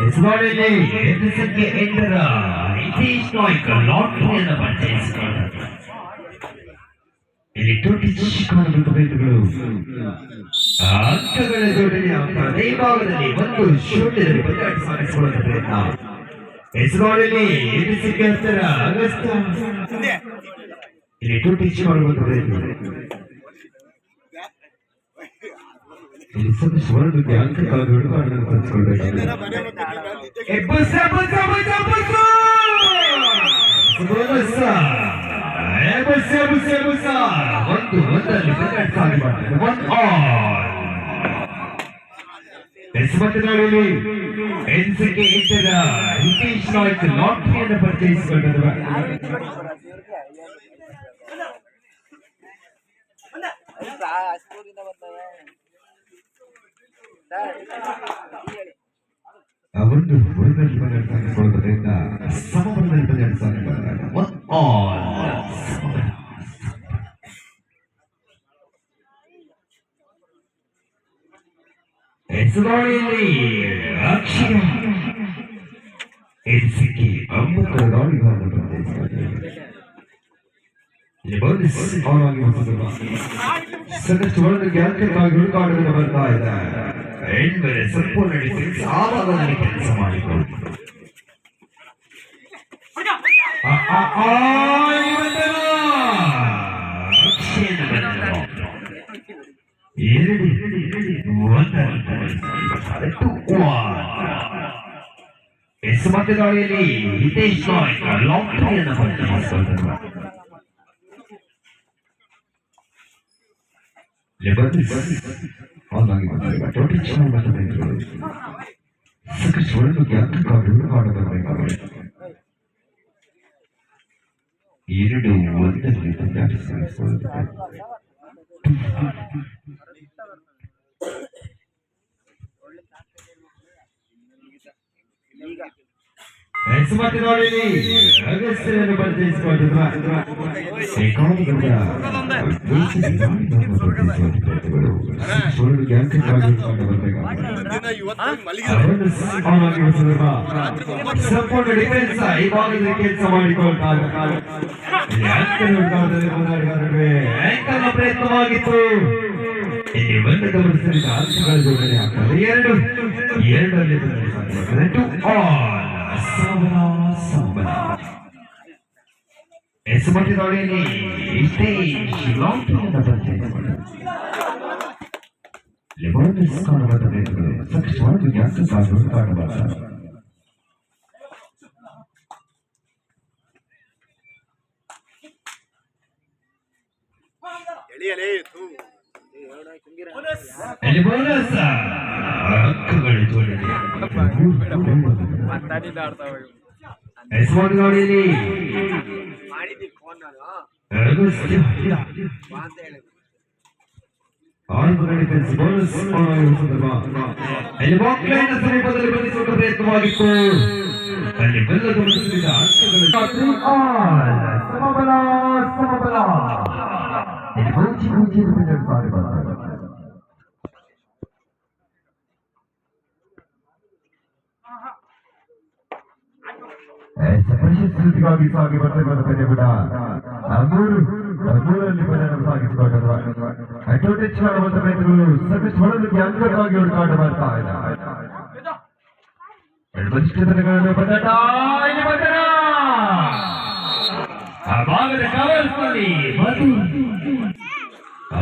ಹೆಸರಿನಲ್ಲಿ ಎದುರಿಸಕ್ಕೆ ಎಂಟರ ನಿತೀಶ್ ನಾಯ್ಕ ಲಾಟ್ರಿಯನ್ನು ಪರಿಚಯಿಸಿಕೊಂಡರು ಇಲ್ಲಿ ಟೋಟಿ ಕಾಣಬೇಕು ರೈತಗಳು ಅಂಕಗಳ ಜೋಡಣೆಯ ಅದೇ ಭಾಗದಲ್ಲಿ ಒಂದು ಶೂನ್ಯದಲ್ಲಿ ಬದಲಾಟ ಸಾಗಿಸಿಕೊಳ್ಳುವ ಪ್ರಯತ್ನ ಹೆಸರಿನಲ್ಲಿ ಎದುರಿಸಕ್ಕೆ ಹತ್ತರ ಅಗಸ್ತ ಇಲ್ಲಿ ಟೋಟಿ ಮಾಡುವಂತ ರೈತಗಳು ಏ ಬುಸ ಬುಸ ಬುಸ ಒಂದು ಸಾಗಿ ಒನ್ ಆಲ್ ಹೆಸಮತನಾಡಲಿ ಎನ್ಸಿಕೆ ಇಟ್ಟರ ಹಿತೇಶ್ ನಾಯ್ಕ್ ಲಾಟ್ರಿಯನ್ನು ಪರಿಚಯಿಸಿಕೊಂಡರು ಸ್ಕೂಲಿಂದ ಬಂದವ. ಹೇಳಿ ಆ ಒಂದು ವರ್ಗದಲ್ಲಿ ಬದಲಾಟ ಸಾಗಿಸಿಕೊಳ್ಳುವುದರಿಂದ ಸಮಬಲದಲ್ಲಿ ಬದಲಾಟ ಸಾಗಿಕೊಳ್ಳುತ್ತಾರೆ ಒನ್ ಆಲ್ ಹೆಸರುಗಳಲ್ಲಿ ಅಕ್ಷರ ಎನ್ಸಿಕೆ ಅಮೃತ ದಾಳಿಗಳನ್ನು ಪರಿಚಯಿಸಿಕೊಂಡರು ಇಲ್ಲಿ ಬೋನಸ್ ಅವರಾಗಿ ಹೊಸದಿರುವ ಸದಸ್ಯ ವರ್ಗಕ್ಕೆ ಅಂಕಕ್ಕಾಗಿ ಹುಡುಕಾಟವನ್ನು ಬರ್ತಾ ಇದೆ ಹೆಣ್ಮರೆ ಸಂಪೂರ್ಣ ಡಿಫೆನ್ಸ್ ಆವಾಗದಲ್ಲಿ ಕೆಲಸ ಮಾಡಿಕೊಳ್ಳಿ ಆ, ಆ, ಆ, ಇವತ್ತೇನೋ ಅಕ್ಷಯನ ಬಂದನು. ಎರಡು ಒಂದರಲ್ಲಿ ಟು ಒನ್. ಎಸ್ ಮತ್ತೆ ದಾಳಿಯಲ್ಲಿ ಹಿತೇಶ್ ನಾಯ್ಕ ಲಾಟ್ರಿಯನ್ನು ಪರಿಚಯಿಸಿಕೊಂಡರು ಲೆಬನೀಸ್ ಬಂದಾಗ ಟೋಟಿ ಚೆನ್ನಾಗಿ ಬರಬೇಕು ಸಾಕಷ್ಟು ಒಳ್ಳೆ ಜ್ಞಾಪಕಗಳು ಮಾಡಬೇಕಾಗುತ್ತೆ ಎರಡು ಒಂದರಲ್ಲಿ ತಂದಾಟ ಅವನಾಗಿ ಹೊಸದಿರುವ ಸಂಪೂರ್ಣ ಡಿಫೆನ್ಸ್ ಈ ಭಾಗದಲ್ಲಿ ಕೆಲಸ ಪ್ರಯತ್ನವಾಗಿತ್ತು ಎರಡು ಎರಡರಲ್ಲಿ ಟು ಆಲ್ ಸಂಬಳ ಸಂಬಳ ಹೆಸಮಟ್ಟಿನೊಳಗೆ ಇಷ್ಟೇ ಶ್ರೀಲಂಕೆಯನ್ನು ಪರಿಚಯಿಸಿಕೊಂಡರು ಲಿಬರ್ಟಿಸ್ ಕಾಣುವ ರೈತರು ಸಕ್ಷವಾಗಿ ಜ್ಞಾಪಕವಾಗಿ ಹುಡುಕಾಡಬಾರದು ಎಳಿಯಲೇ ತೂ ಅಲ್ಲಿ ಅಲ್ಲಿ ಬಾಕ್ಲೈನ್ ಸಮೀಪದಲ್ಲಿ ಪ್ರಯತ್ನವಾಗಿತ್ತು ಅಲ್ಲಿ ಬೆಲ್ಲದ ಸಮಬಲ ಸಮಬಲ ಪರಿಸ್ಥಿತಿಗಾಗಿ ಸಾಗಿ ಬರ್ತಕ್ಕಂಥ ಪಂದ್ಯ ಕೂಡ ಮೂರು ಮೂರಲ್ಲಿ ಪಂದ್ಯ ಸಾಗಿಸಿಕೊಂಡರು ಅಟೋಟೆಚ್ ಮಾಡುವಂತ ರೈತರು ಸಾಕಷ್ಟು ಹೊಳಲಿಕ್ಕೆ ಅಂಕವಾಗಿ ಹುಡುಕಾಟ ಮಾಡ್ತಾ ಇದ್ದಾರೆ. ಎರಡು ಬಲಿಷ್ಠ ತಂಡಗಳನ್ನು ಬದಲಾಟ. ಇಲ್ಲಿ ಬಂದನ ಆ ಭಾಗದ ಕವರ್ಸ್ನಲ್ಲಿ ಮಧು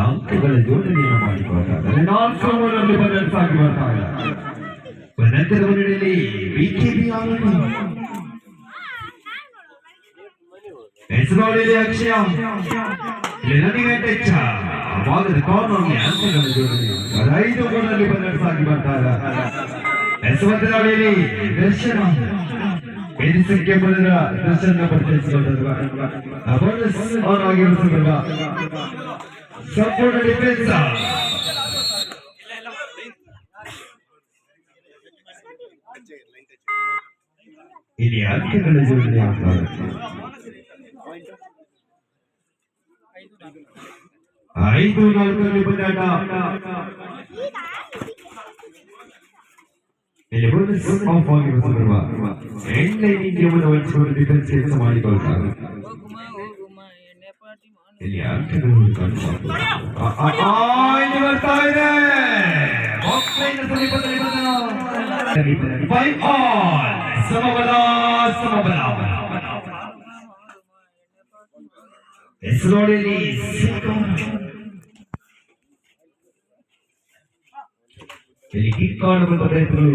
ಅಂಕಗಳ ಜೋಡಣೆಯನ್ನು ಮಾಡಿಕೊಳ್ತಾರೆ ನಾಲ್ಕು ಮೂರರಲ್ಲಿ ಬದಲು ಬರ್ತಾ ಇದ್ದಾರೆ. ನಂತರದ ಮುನ್ನಡೆಯಲ್ಲಿ ಬಿಕೆಪಿ ಆನಂದ್ ಹೆಸರುಗಳಲ್ಲಿ ಅಕ್ಷಯ ಇಲ್ಲಿ ನನಗೆ ಟೆಚ್ಚ ಭಾಗದ ಕಾರ್ನರ್ಗೆ ಅಂಕಗಳ ಜೋಡಣೆ ಅದು ಐದು ಗೋಲಲ್ಲಿ ಬದಲು ಸಾಗಿ ಬರ್ತಾರ ಹೆಸರುಗಳಲ್ಲಿ ದರ್ಶನ ಐದು ಸಂಖ್ಯೆ ಮೊದಲ ದರ್ಶನ ಆಗಿರುವುದಿಲ್ಲ ಸಂಪೂರ್ಣ ಡಿಫೆನ್ಸ್ ಇಲ್ಲಿ ಅಂಕೆಗಳ ಜೋಡಣೆ ಆಗ್ತಾರೆ ಐದು ನಾಲ್ಕರಲ್ಲಿ ಬಂದಾಟ ಇಲ್ಲಿ ಬೋನಸ್ ಆಫ್ ಆಗಿರುವ ಸಂದರ್ಭ ಎಣ್ಣೆ ಇಂಡಿಯವನ್ನು ವಹಿಸಿಕೊಂಡು ಡಿಫೆನ್ಸ್ ಕೆಲಸ ಮಾಡಿಕೊಳ್ತಾರೆ ಹೋಗುಮ ಹೋಗುಮ ಎಣ್ಣೆ ಪಾಟಿ ಮಾಡು ಇಲ್ಲಿ ಅಂಕಗಳು ಕಾಣುವ ಆ, ಆ, ಆ, ಇಲ್ಲಿ ಬರ್ತಾ ಇದೆ ಬಾಕ್ಸ್ ಲೈನ್ ಸಮೀಪದಲ್ಲಿ not an easy ಇಲ್ಲಿ ಕಿಕ್ ಆಡುವಂತ ರೈತರು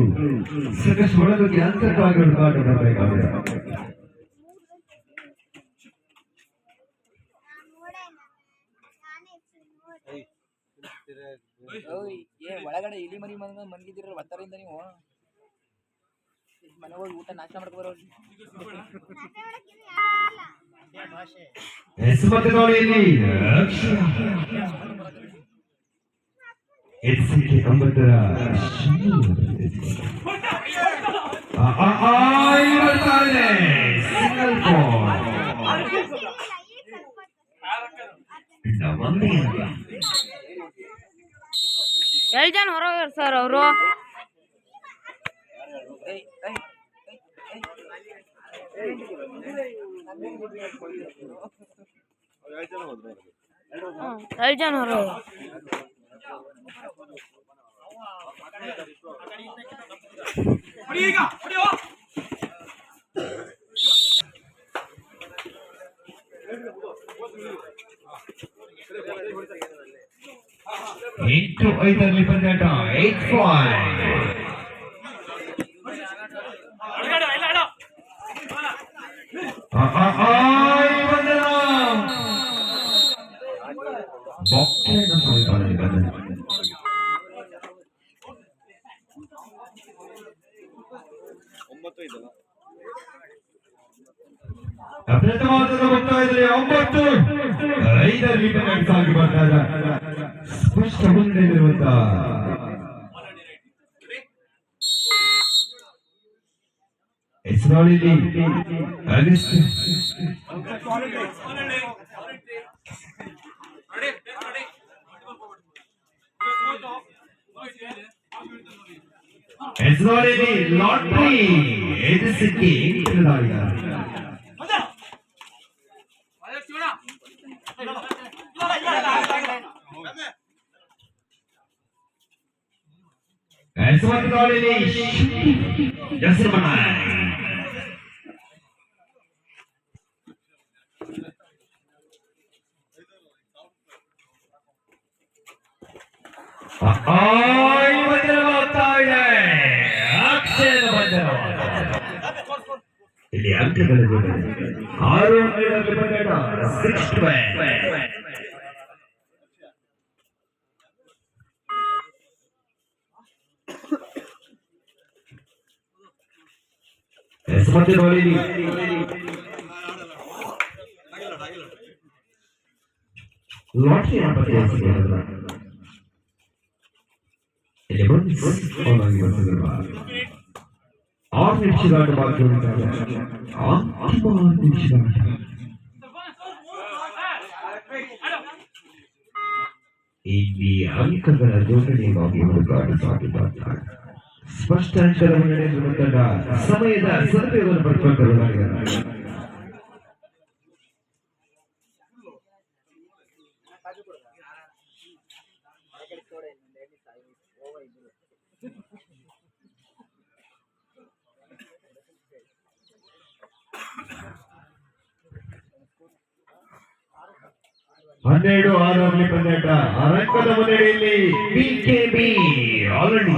ಸಾಕಷ್ಟು ಒಳಗೆ ಅಂತರವಾಗಿ ಹುಡುಕಾಟ ಮಾಡಬೇಕಾಗಿದೆ ಓಯ್ ಏ ಒಳಗಡೆ ಇಲಿ ಮರಿ ಮನ ಮನ್ಗಿದ್ದೀರಲ್ಲ ಒತ್ತರಿಂದ ನೀವು. ಮನೆ ಹೋಗಿ ಊಟ ನಾಶ ಮಾಡ್ಕೊ ಬರೋರಿ ಹೆಸಮತದೊಳೆಯಲ್ಲಿ ಎಸ್ಸಿಕೆ ಒಂಬತ್ತರ ಸಿಂಗಲ್ ಎಲ್ ಜನ ಹೊರಗೆ ಸರ್ ಅವರು? ಎಲ್ ಜನ ಹೊರಗೆ ಎಂಟು ಐದರಲ್ಲಿ ಪಂದ್ಯಾಟ ಏಟ್ ಫೈವ್ ಆ, ಆ, ಆ, ಈ ಬಂದನ. ಬಾಕ್ಸ್ನ ಸಮೀಪದಲ್ಲಿ ಬಂದನು. ಅಪ್ರಥಮವಾದದ ಮುಕ್ತಾಯದಲ್ಲಿ ಒಂಬತ್ತು ಐದರಲ್ಲಿ ಪಂದ್ಯಾಟ ಸಾಗಿ ಬರ್ತಾರೆ ಸ್ಪಷ್ಟ ಮುಂದೆಲ್ಲಿರುವಂತ ಹೆಸರಾಳಿಲಿ solidly against It's already lottery. It is a king. ऐसा बनाए ಇಲ್ಲಿ ಅಂಕಗಳ ಆರು ಹೆಸಮತಿ ನೋಡಿಲಿ ಲಾಟ್ರಿ ಪತ್ತೆ ಬಂದು ಅವನಾಗಿ ಬಂದಿರುವ ಆರು ನಿಮಿಷದ ಬಾಕಿ ಉಳಿದಾಗ ಅಂತಿಮ ಆರು ನಿಮಿಷದ ಆಟ ಇಲ್ಲಿ ಅಂಕಗಳ ಜೋಡಣೆಗಾಗಿ ಹುಡುಕಾಟ ಸಾಗಿದ್ದಾರೆ ಸ್ಪಷ್ಟ ಅಂಕದ ಮುನ್ನಡೆಯನ್ನು ತಂಡ ಸಮಯದ ಸದುಪಯೋಗವನ್ನು ಹನ್ನೆರಡು ಆರರಲ್ಲಿ ಪಂದ್ಯಾಟ ಅರಂಕದ ಮುನ್ನಡೆಯಲ್ಲಿ ಬಿಕೆಬಿ ಆಲ್ರೆಡಿ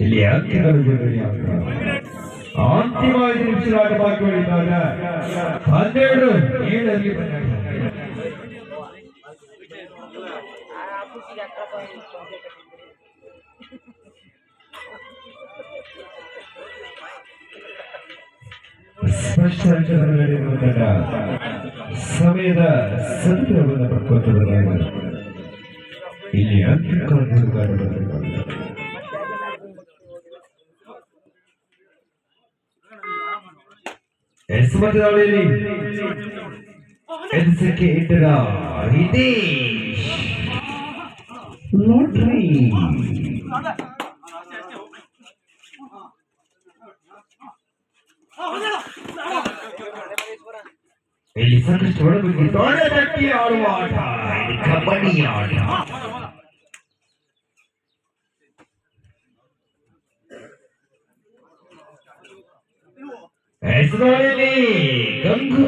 ಇಲ್ಲಿ ಅಂಕೆಗಳು ಐದು ಬಾಕಿ ಹನ್ನೆರಡು ಏಳರಲ್ಲಿ ಪಂದ್ಯಾಟ ಸ್ಪಷ್ಟ ಅಂಕದ ಮುನ್ನಡೆಯನ್ನು ತಂಡ ಸಮಯದ ಸದುಪಯೋಗವನ್ನು ಪಡ್ಕೊಳ್ತಿದ್ದಾರೆ ಇಲ್ಲಿ ಅಂಕಗಳನ್ನು ಹುಡುಕಾಡಬೇಕಾಗಿದೆ ಎಸ್ಮತದಲ್ಲಿ ಎನ್ಸಿಕೆ ಇಂಟರ ಹಿತೇಶ್ लॉटरी एलिसन ने छोड़ दी दौड़े तक की और वो आठा कंपनी आठा ऐसोरे ने गंगू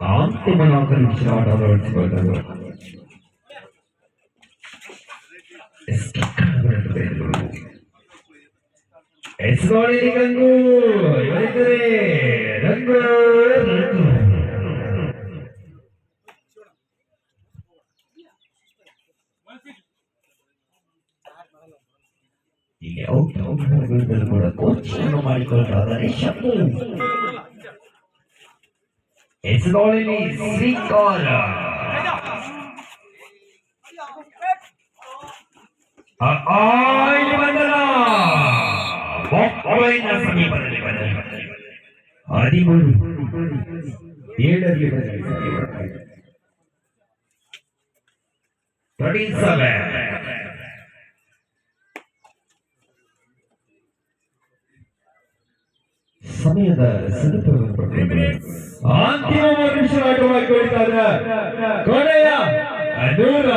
काम को बनाकर शॉट और बता दो ಹೆಸರಲ್ಲಿ ಗಂಗು ಇವರಿದ್ದರೆ ರಂಗು ರಂಗು ಇಲ್ಲಿ ಔಟ್ ಔಟ್ ಹೋಗುವುದನ್ನು ಕೂಡ ಕೋಚಿಂಗ್ ಮಾಡಿಕೊಳ್ತಾ ಇದ್ದಾರೆ ಶಂಭು ಹೆಸರುಗಳಲ್ಲಿ ಶ್ರೀಕಾರ ಆ, ಬೊಕ್ಕಳಿನ ಸಮೀಪದಲ್ಲಿ ಬಂದ ಹದಿಮೂರು ಏಳರಲ್ಲಿ ಸೆವೆನ್ ಸಮಯದ ಸದುಪಯೋಗ ಪಡ್ಕೊಂಡು ಅಂತಿಮ ನಿಮಿಷ ಆಟವಾಗಿ ಕೊನೆಯ ನೂರ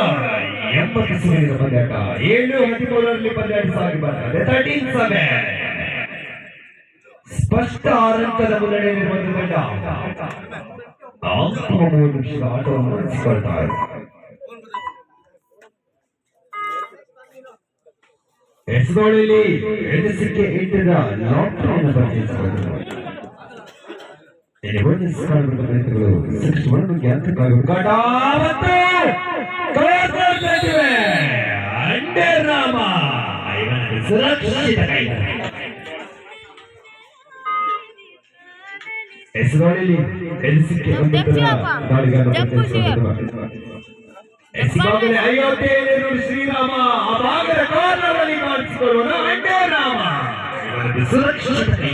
ಎಂಬತ್ತು ಪಂದ್ಯಾಟ ಏಳು ಹದಿಮೂರರಲ್ಲಿ ಪಂದ್ಯಾಟ ಸಾಗಿ ಬರ್ತದೆ ತರ್ಟೀನ್ ಸ್ಪಷ್ಟ ಆರಂಕದ ಮುನ್ನಡೆಯಲ್ಲಿರುವ ಬಂದುಕೊಂಡ ಮೂರು ನಿಮಿಷದ ಆಟವನ್ನು ಹೆಸರುಗಳಲ್ಲಿ ಎಣಿಸಿಕೆ ಇಟ್ಟಿದ ಲಾಕ್ಡೌನ್ ರೈತರು ಸಿಕ್ಸ್ ಒನ್ ಜ್ಞಾಪಕವಾಗಿ ಹುಡುಕಾಟ ಮತ್ತು ರಾಮ ಸುರಕ್ಷಿತ ಕೈ ಹೆಸರುಗಳಲ್ಲಿ ಎನಿಸಿಕೆ ಹೊಂದಿದ್ದ ದಾಳಿಗಾರನ ಪರಿಚಯಿಸಿಕೊಳ್ಳುವುದು ಎಸಿಗಾಗಲೇ ಅಯೋಧ್ಯೆಯಲ್ಲಿ ಶ್ರೀರಾಮ ಆ ಭಾಗದ ಕಾರಣದಲ್ಲಿ ಕಾಣಿಸಿಕೊಳ್ಳುವನು ಅಂಡೇ ರಾಮ ಇವನದು ಸುರಕ್ಷಿತ ಕೈ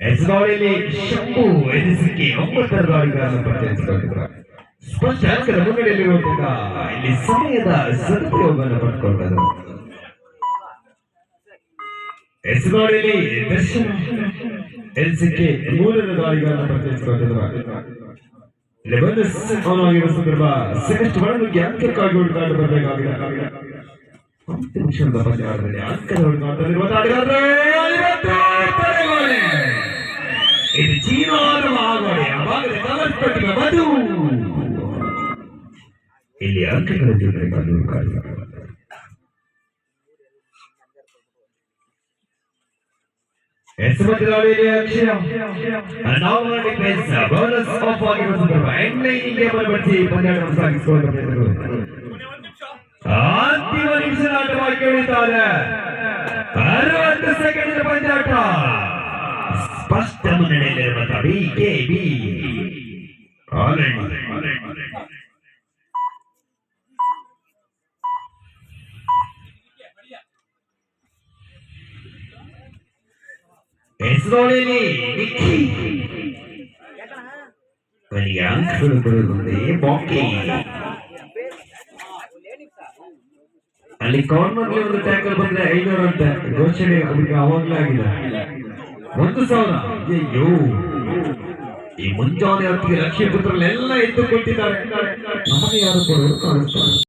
ಹೆಸರುಗಳಲ್ಲಿ ಶಂಭು ಎನಿಸಿಕೆ ಒಂಬತ್ತರ ದಾಳಿಗಾರನ ಪರಿಚಯಿಸಿಕೊಂಡಿದ್ದಾರೆ ಅಂಕದ ಮುನ್ನಡೆಯಲ್ಲಿರುವುದರಿಂದ ಇಲ್ಲಿ ಸಮಯದ ಸದುಪಯೋಗವನ್ನು ಪಡ್ಕೊಂಡರು. ಹೆಸರುಗಳಲ್ಲಿ ದರ್ಶನ ಎಲ್ಸಿಕೆ ಮೂರರ ದಾಳಿಗಾರನ ಪರಿಚಯಿಸಿಕೊಂಡಿದ್ದಾರೆ ಇಲ್ಲಿ ಬಂದು ಅವನಾಗಿರುವ ಸಂದರ್ಭ ಸಾಕಷ್ಟು ಒಳನುಗ್ಗಿ ಅಂಕಕ್ಕಾಗಿ ಹುಡುಕಾಟ ಬರಬೇಕಾಗಿದೆ. ಕ್ಷಣದ ಪಂದ್ಯಾಟದಲ್ಲಿ ಅಂಕದ ಹುಡುಕಾಟದಲ್ಲಿರುವ. ಇದು ಚೀನಾದ ಆಗೋಡೆ ಮಧು ಇಲ್ಲಿ ಅಂಕಗಳ ಜೊತೆಗಾಗಿ ಹುಡುಕಾಟ ಹೆಸರುಗಳಲ್ಲಿ ಅಕ್ಷಯ ನಾವು ಡಿಫೆನ್ಸ್ ಬೋನಸ್ ಆಫ್ ಆಗಿರುವ ಸಂದರ್ಭ ಎಂಡ್ಲೈನಿಂಗ್ ಗೇಮನ್ನು ಬಳಸಿ ಪಂದ್ಯಾಟ ಸಾಗಿಸಿಕೊಂಡು ಬಂದರು ಅಂತಿಮ ನಿಮಿಷ ನಾಟವಾಗಿ ಕೇಳಿದ್ದಾರೆ ಅರವತ್ತು ಸೆಕೆಂಡ್ ಪಂದ್ಯಾಟ ಸ್ಪಷ್ಟ ಮುನ್ನಡೆಯಲ್ಲಿರುವ ಬಿ ಕೆ ಬಿ ಹೆಸರುಗಳಲ್ಲಿ ನಿಕ್ಕಿ ಅವನಿಗೆ ಅಂಕಗಳು ಬರುವುದೇ ಬಾಕಿ. ಅಲ್ಲಿ ಕಾರ್ನರ್ ಒಂದು ಟ್ಯಾಕಲ್ ಬಂದ್ರೆ ಐನೂರು ಅಂತ. ಘೋಷಣೆ ಅವರಿಗೆ ಅವಾಗ್ಲೇ ಆಗಿದೆ. ಒಂದು ಸಾವಿರ. ಅಯ್ಯೋ ಈ ಮುಂಜಾನೆ ಹೊತ್ತಿಗೆ ಲಕ್ಷ್ಮೀ ಪುತ್ರರೆಲ್ಲ ಎದ್ದು ಕೊಟ್ಟಿದ್ದಾರೆ ನಮಗೆ ಯಾರು ಕೊಡೋರು ಕಾಣಿಸ್ತಾರೆ